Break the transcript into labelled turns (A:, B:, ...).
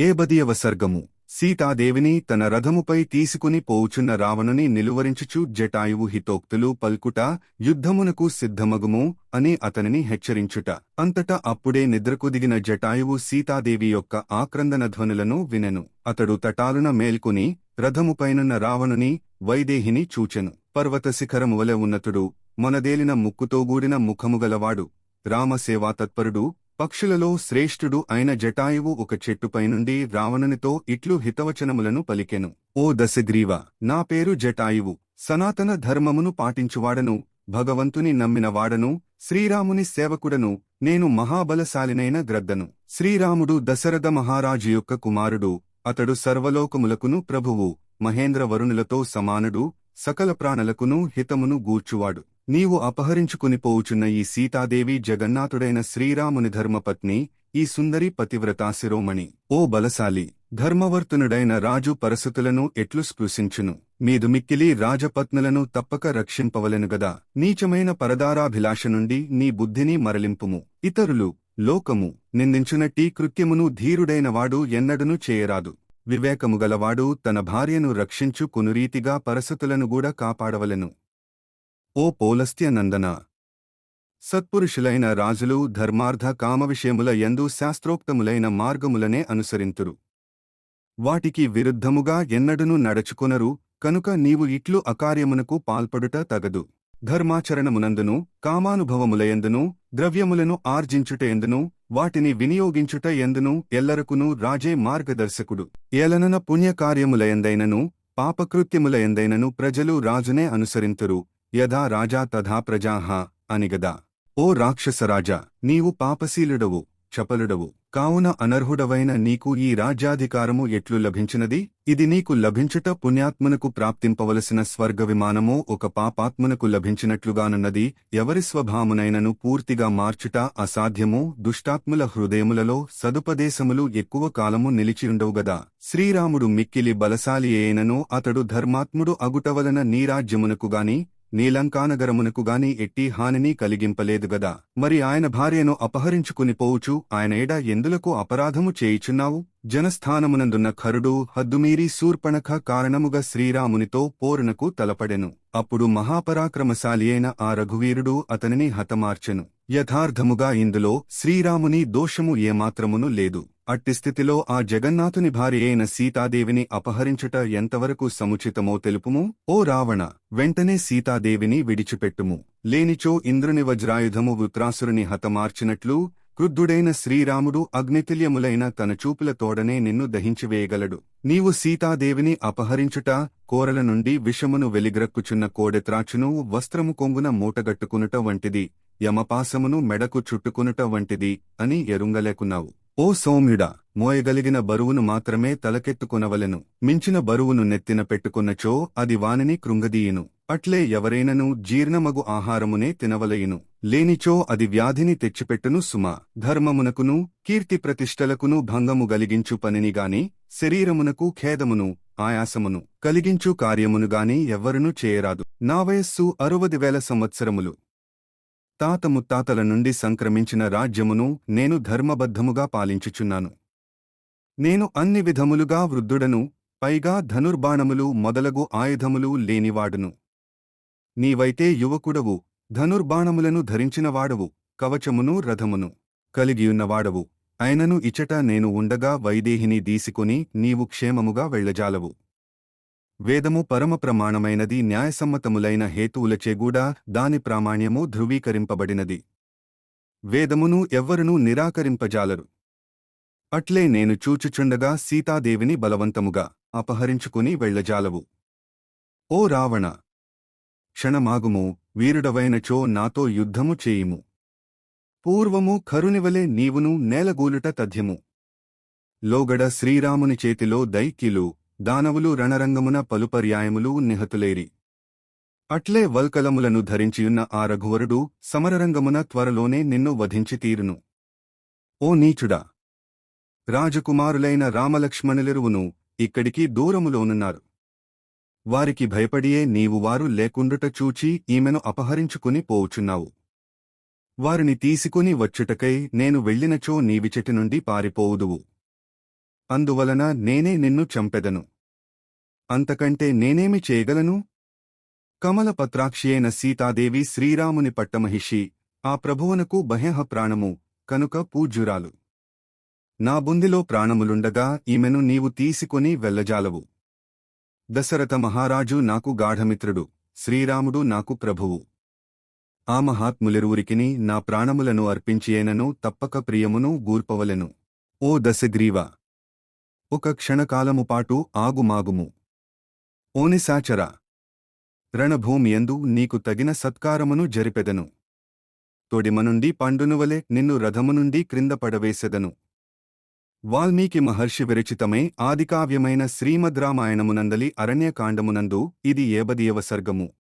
A: ఏబదియవ సర్గము సీతాదేవిని తన రథముపై తీసుకుని పోవుచున్న రావణుని నిలువరించుచు జటాయువు హితోక్తులు పల్కుట యుద్ధమునకు సిద్ధమగుము అని అతనిని హెచ్చరించుట. అంతటా అప్పుడే నిద్రకు దిగిన జటాయువు సీతాదేవి యొక్క ఆక్రందన ధ్వనులను వినెను. అతడు తటాలున మేల్కొని రథముపైనున్న రావణుని వైదేహిని చూచెను. పర్వత శిఖరము వలె ఉన్నతుడు మొనదేలిన ముక్కుతోగూడిన ముఖముగలవాడు రామసేవా తత్పరుడు పక్షులలో శ్రేష్ఠుడు అయిన జటాయువు ఒక చెట్టుపై నుండి రావణునితో ఇట్లు హితవచనములను పలికెను. ఓ దశగ్రీవ నా పేరు జటాయువు. సనాతన ధర్మమును పాటించువాడను భగవంతుని నమ్మినవాడను శ్రీరాముని సేవకుడను నేను మహాబలశాలినైన గ్రద్దను. శ్రీరాముడు దశరథ మహారాజు యొక్క కుమారుడు అతడు సర్వలోకములకును ప్రభువు మహేంద్ర వరుణులతో సమానుడు సకల ప్రాణులకును హితమును గూర్చువాడు. నీవు అపహరించుకుని పోవుచున్న ఈ సీతాదేవి జగన్నాథుడైన శ్రీరాముని ధర్మపత్ని ఈ సుందరి పతివ్రతా శిరోమణి. ఓ బలశాలి ధర్మవర్తునుడైన రాజు పరసుతులను ఎట్లు స్పృశించును? మీదు మిక్కిలి రాజపత్నులను తప్పక రక్షింపవలెను గదా. నీచమైన పరదారాభిలాష నుండి నీ బుద్ధిని మరలింపుము. ఇతరులు లోకము నిందించునట్టి కృత్యమును ధీరుడైనవాడు ఎన్నడను చేయరాదు. వివేకము గలవాడు తన భార్యను రక్షించు కొనురీతిగా పరసతులను గూడా కాపాడవలెను. ఓ పౌలస్త్యనందన సత్పురుషులైన రాజులు ధర్మార్థ కామ విషయముల యందు శాస్త్రోక్తములైన మార్గములనే అనుసరింతురు. వాటికి విరుద్ధముగా ఎన్నడను నడచుకొనరు కనుక నీవు ఇట్లు అకార్యమునకు పాల్పడుట తగదు. ధర్మాచరణమునందును కామానుభవములయందును ద్రవ్యములను ఆర్జించుట ఎందును వాటిని వినియోగించుట ఎందును ఎల్లరకును రాజే మార్గదర్శకుడు. ఏలనన పుణ్యకార్యములయందైనను పాపకృత్యములయందైనను ప్రజలు రాజునే అనుసరింతురు. యథా రాజా తథా ప్రజాహ అనిగదా ఓ రాక్షసరాజా నీవు పాపశీలుడవు చపలుడవు. కావున అనర్హుడవైన నీకు ఈ రాజ్యాధికారము ఎట్లు లభించినది? ఇది నీకు లభించుట పుణ్యాత్మనకు ప్రాప్తింపవలసిన స్వర్గ విమానమో ఒక పాపాత్మనకు లభించినట్లుగానున్నది. ఎవరి స్వభామునైనను పూర్తిగా మార్చుట అసాధ్యమో దుష్టాత్ముల హృదయములలో సదుపదేశములు ఎక్కువ కాలము నిలిచియుండవుగదా శ్రీరాముడు మిక్కిలి బలశాలి అయినను అతడు ధర్మాత్ముడు అగుటవలన నీరాజ్యమునకుగాని నీలంకానగరమునకు గాని ఎట్టి హానిని కలిగింపలేదుగదా మరి ఆయన భార్యను అపహరించుకుని పోవుచు ఆయన ఏడా ఎందులకు అపరాధము చేయుచున్నావు? జనస్థానమునందున్న ఖరుడు హద్దుమీరి శూర్పణఖ కారణముగా శ్రీరామునితో పోరునకు తలపడెను. అప్పుడు మహాపరాక్రమశాలి అయిన ఆ రఘువీరుడు అతనిని హతమార్చెను. యథార్థముగా ఇందులో శ్రీరాముని దోషము ఏమాత్రమును లేదు. అట్టి స్థితిలో ఆ జగన్నాథుని భార్య అయిన సీతాదేవిని అపహరించుట ఎంతవరకు సముచితమో తెలుపుము? ఓ రావణ వెంటనే సీతాదేవిని విడిచిపెట్టుము. లేనిచో ఇంద్రుని వజ్రాయుధము వృత్రాసురుని హతమార్చినట్లు క్రుద్ధుడైన శ్రీరాముడు అగ్నితుల్యములైన తన చూపుల తోడనే నిన్ను దహించివేయగలడు. నీవు సీతాదేవిని అపహరించుట కోరల నుండి విషమును వెలిగ్రక్కుచున్న కోడెత్రాచును వస్త్రము కొంగున మూటగట్టుకునుట వంటిది యమపాసమును మెడకు చుట్టుకునుట వంటిది అని ఎరుంగలేకున్నావు. ఓ సౌమ్యుడా మోయగలిగిన బరువును మాత్రమే తలకెత్తుకొనవలెను. మించిన బరువును నెత్తిన పెట్టుకున్నచో అది వానిని కృంగదీయును. అట్లే ఎవరైనను జీర్ణమగు ఆహారమునే తినవలయును. లేనిచో అది వ్యాధిని తెచ్చిపెట్టును సుమ. ధర్మమునకును కీర్తి ప్రతిష్టలకును భంగము గలిగించు పనినిగాని శరీరమునకు ఖేదమును ఆయాసమును కలిగించు కార్యమునుగాని ఎవ్వరునూ చేయరాదు. నా వయస్సు అరవది వేల సంవత్సరములు. తాత ముత్తాతల నుండి సంక్రమించిన రాజ్యమును నేను ధర్మబద్ధముగా పాలించుచున్నాను. నేను అన్ని విధములుగా వృద్ధుడను పైగా ధనుర్బాణములు మొదలగు ఆయుధములు లేనివాడును. నీవైతే యువకుడవు ధనుర్బాణములను ధరించినవాడవు కవచమును రథమును కలిగియున్నవాడవు. అయినను ఇచట నేను ఉండగా వైదేహిని దీసుకుని నీవు క్షేమముగా వెళ్ళజాలవు వేదము పరమ ప్రమాణమైనది న్యాయసమ్మతములైన హేతువులచేగూడా దాని ప్రామాణ్యము ధృవీకరింపబడినది. వేదమును ఎవ్వరునూ నిరాకరింపజాలరు. అట్లే నేను చూచుచుండగా సీతాదేవిని బలవంతముగా అపహరించుకుని వెళ్ళజాలవు ఓ రావణ క్షణమాగుము వీరుడవైనచో నాతో యుద్ధము చేయుము. పూర్వము కరునివలే నీవును నేలగూలుట తథ్యము. లోగడ శ్రీరాముని చేతిలో దైక్యులు దానవులు రణరంగమున పలుపర్యాయములు నిహతులేరి. అట్లే వల్కలములను ధరించియున్న ఆ రఘువరుడు సమరరంగమున త్వరలోనే నిన్ను వధించి తీరును. ఓ నీచుడా! రాజకుమారులైన రామలక్ష్మణులిరువును ఇక్కడికి దూరములోనున్నారు. వారికి భయపడియే నీవు వారు లేకుండుట చూచి ఈమెను అపహరించుకుని పోవుచున్నావు. వారిని తీసుకుని వచ్చుటకై నేను వెళ్ళినచో నీవిచెటి నుండి పారిపోవుదువు. అందువలన నేనే నిన్ను చంపెదను. అంతకంటే నేనేమి చేయగలను? కమలపత్రాక్షియైన సీతాదేవి శ్రీరాముని పట్టమహిషి ఆ ప్రభువునకు బహ్యహ ప్రాణము కనుక పూజ్యురాలు. నా బుందిలో ప్రాణములుండగా ఈమెను నీవు తీసుకుని వెళ్ళజాలవు దశరథ మహారాజు నాకు గాఢమిత్రుడు శ్రీరాముడు నాకు ప్రభువు. ఆ మహాత్ములిరువురికిని నా ప్రాణములను అర్పించియేనను తప్పక ప్రియమును గూర్పవలెను. ఓ దశగ్రీవ! ఒక క్షణకాలముపాటు ఆగుమాగుము ఓనిశాచర రణభూమియందు నీకు తగిన సత్కారమును జరిపెదను. తొడిమనుండి పండునువలె నిన్ను రథమునుండి క్రింద పడవేసెదను. వాల్మీకి మహర్షి విరచితమే ఆదికావ్యమైన శ్రీమద్రామాయణమునందలి అరణ్యకాండమునందు ఇది ఏబదియవ సర్గము.